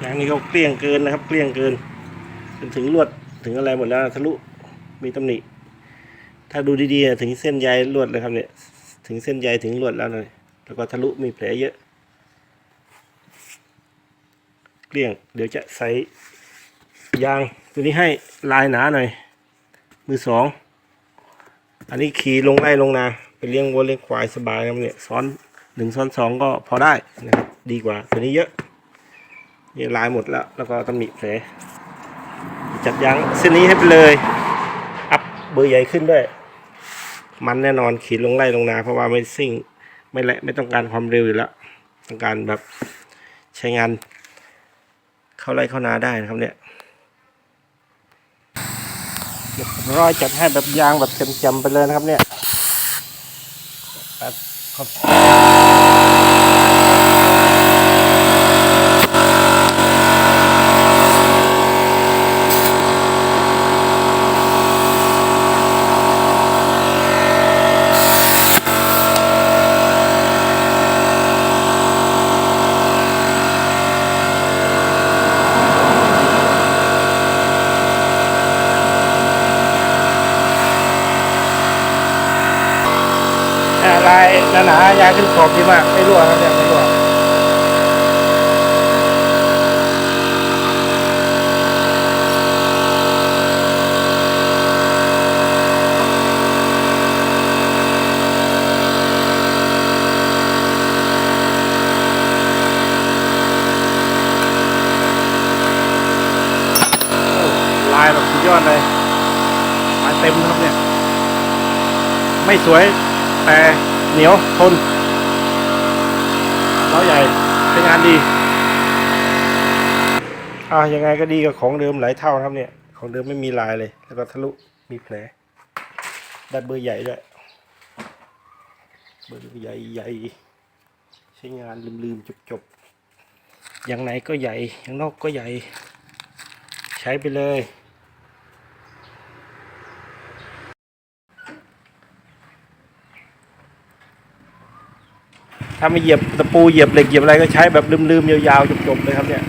อย่างนี้เขาเกลี้ยงเกินนะครับ เกลี้ยงเกินจนถึงลวดถึงอะไรหมดแล้วทะลุมีตำหนิ ถ้าดูดีๆถึงเส้นใยลวดเลยครับเนี่ยถึงเส้นใยถึงลวดแล้วเลยแล้วก็ทะลุมีแผลเยอะ เกลี้ยง เดี๋ยวจะใส่ยางตัวนี้ให้ลายหนาหน่อย มือสอง อันนี้ขี่ลงไร่ลงนาไปเลี้ยงวัวเลี้ยงควายสบายครับเนี่ยซ้อนหนึ่งซ้อนสองก็พอได้นะครับดีกว่าตัวนี้เยอะ นี่ลายหมดแล้ว แล้วก็ตำหนิแผลจัดยางเส้นนี้ให้ไปเลย อัพเบอร์ใหญ่ขึ้นด้วย มันแน่นอนขี่ลงไร่ลงนา เพราะว่าไม่ซิ่ง ไม่และไม่ต้องการความเร็วอยู่แล้วต้องการแบบใช้งาน เข้าไร่เข้านาได้นะครับเนี่ยร้อยจัดให้แบบยางแบบเต็มๆไปเลยนะครับเนี่ยแบบขอบอ่าลายหนาๆยางขึ้นขอบดีมาก ไม่รั่วครับเนี่ยไม่รั่วลายแบบสุดยอดเลยลาเต็มนะครับเนี่ย ไม่สวยแต่ เหนียวทนล้อใหญ่ใช้งานดีอ่ายังไงก็ดีกับของเดิมหลายเท่าครับเนี่ย ของเดิมไม่มีลายเลย แล้วก็ทะลุมีแผลได้เบอร์ใหญ่ด้วยเบอร์ใหญ่ใหญ่ใช้งานลืมๆจบๆอย่างไหนก็ใหญ่อย่างนอกก็ใหญ่ ใช้ไปเลย ถ้าไม่เหยียบตะปูเหยียบเหล็กเหยียบอะไรก็ใช้แบบลืมๆยาวๆจบๆเลยครับเนี่ย